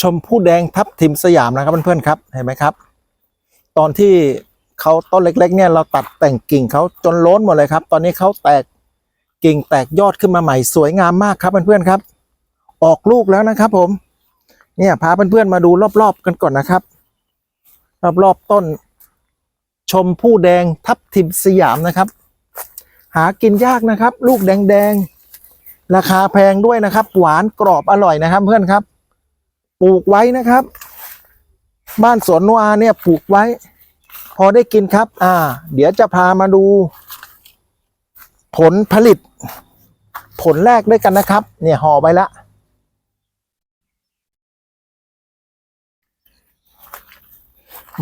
ชมพู่แดงทับทิมสยามนะครับเพื่อนๆครับเห็นไหมครับ ตอนที่เขาต้นเล็ก ๆ เนี่ยเราตัดแต่งกิ่งเขาจนล้นหมดเลยครับ ตอนนี้เขาแตกกิ่งแตกยอดขึ้นมาใหม่สวยงามมากครับเพื่อนๆครับ ออกลูกแล้วนะครับ ผม เนี่ยพาเพื่อนๆมาดูรอบๆกันก่อนนะครับ รอบๆต้น ชมพู่แดงทับทิมสยามนะครับ หากินยากนะครับ ลูกแดงๆราคาแพงด้วยนะครับ หวานกรอบอร่อยนะครับ เพื่อนครับ ปลูกไว้นะครับ บ้านสวนนัวเนี่ยปลูกไว้ พอได้กินครับ อ่า เดี๋ยวจะพามาดู ผลผลิต ผลแรกด้วยกันนะครับ เนี่ยห่อไปละ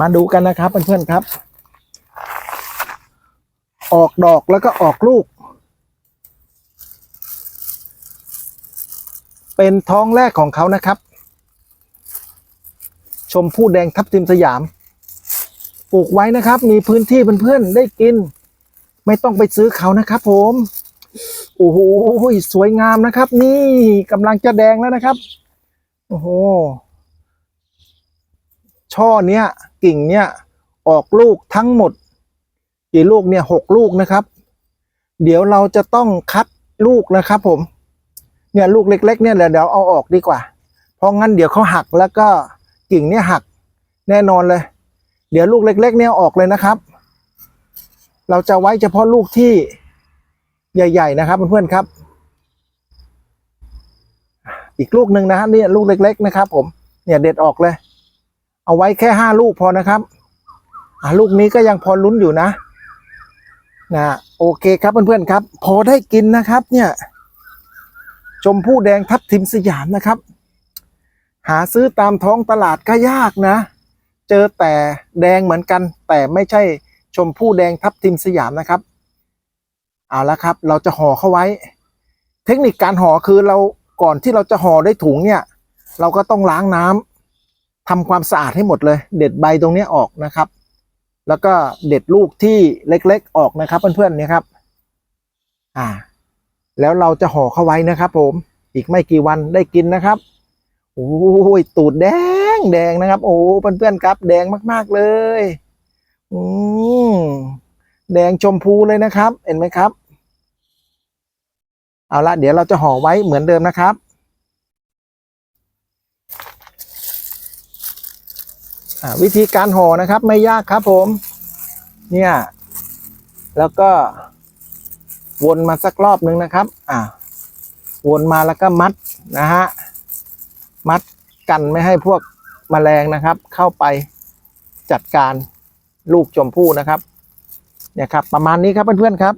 มาดูกันนะครับเพื่อนๆครับ ออกดอกแล้วก็ออกลูก เป็นท้องแรกของเขานะครับ ชมพู่แดงทับทิมสยาม ปลูกไว้นะครับ มีพื้นที่เพื่อนๆได้กิน ไม่ต้องไปซื้อเขานะครับ ผมโอ้โหสวยงามนะครับ นี่กำลังจะแดงแล้วนะครับโอ้โหช่อเนี้ยกิ่งเนี้ยออกลูกทั้งหมด กี่ลูกเนี่ยหกลูกนะครับ เดี๋ยวเราจะต้องคัดลูกนะครับผม เนี่ยลูกเล็ก ๆ เนี่ยเดี๋ยวเอาออกดีกว่า เพราะงั้นเดี๋ยวเขาหักแล้วก็ กิ่งเนี่ยหักแน่นอนเลย เดี๋ยวลูกเล็ก ๆ เนี่ยออกเลยนะครับ เราจะไว้เฉพาะลูกที่ใหญ่ ๆ นะครับเพื่อนๆครับ อีกลูกหนึ่งนะฮะเนี่ยลูกเล็ก ๆ นะครับ ผมเนี่ยเด็ดออกเลย เอาไว้แค่ห้าลูกพอนะครับอ่าลูกนี้ก็ยังพอลุ้นอยู่นะนะโอเคครับเพื่อนๆครับ พอได้กินนะครับ เนี่ย ชมพู่แดงทับทิมสยามนะครับ หาซื้อตามท้องตลาดก็ยากนะ เจอแต่แดงเหมือนกัน แต่ไม่ใช่ชมพู่แดงทับทิมสยามนะครับ เอาละครับ เราจะห่อเข้าไว้ เทคนิคการห่อคือเราก่อนที่เราจะห่อได้ถุงเนี่ย เราก็ต้องล้างน้ำทำความสะอาดให้หมดเลย เด็ดใบตรงนี้ออกนะครับ แล้วก็เด็ดลูกที่เล็ก ๆ ออกนะครับเพื่อนๆเนี่ยครับ อ่า แล้วเราจะห่อเข้าไว้นะครับ ผม อีกไม่กี่วันได้กินนะครับ โอ้ยตูดแดงแดงนะครับ โอ้เพื่อนๆครับ แดงมากๆเลย อืมแดงชมพูเลยนะครับ เห็นไหมครับ เอาละเดี๋ยวเราจะห่อไว้เหมือนเดิมนะครับ วิธีการห่อนะครับ ไม่ยากครับผม เนี่ย แล้วก็ วนมาสักรอบนึงนะครับ อ่าวนมาแล้วก็มัดนะฮะ มัดกันไม่ให้พวกแมลงนะครับ เข้าไปจัดการลูกชมพู่นะครับเนี่ยครับ ประมาณนี้ครับเพื่อนๆครับ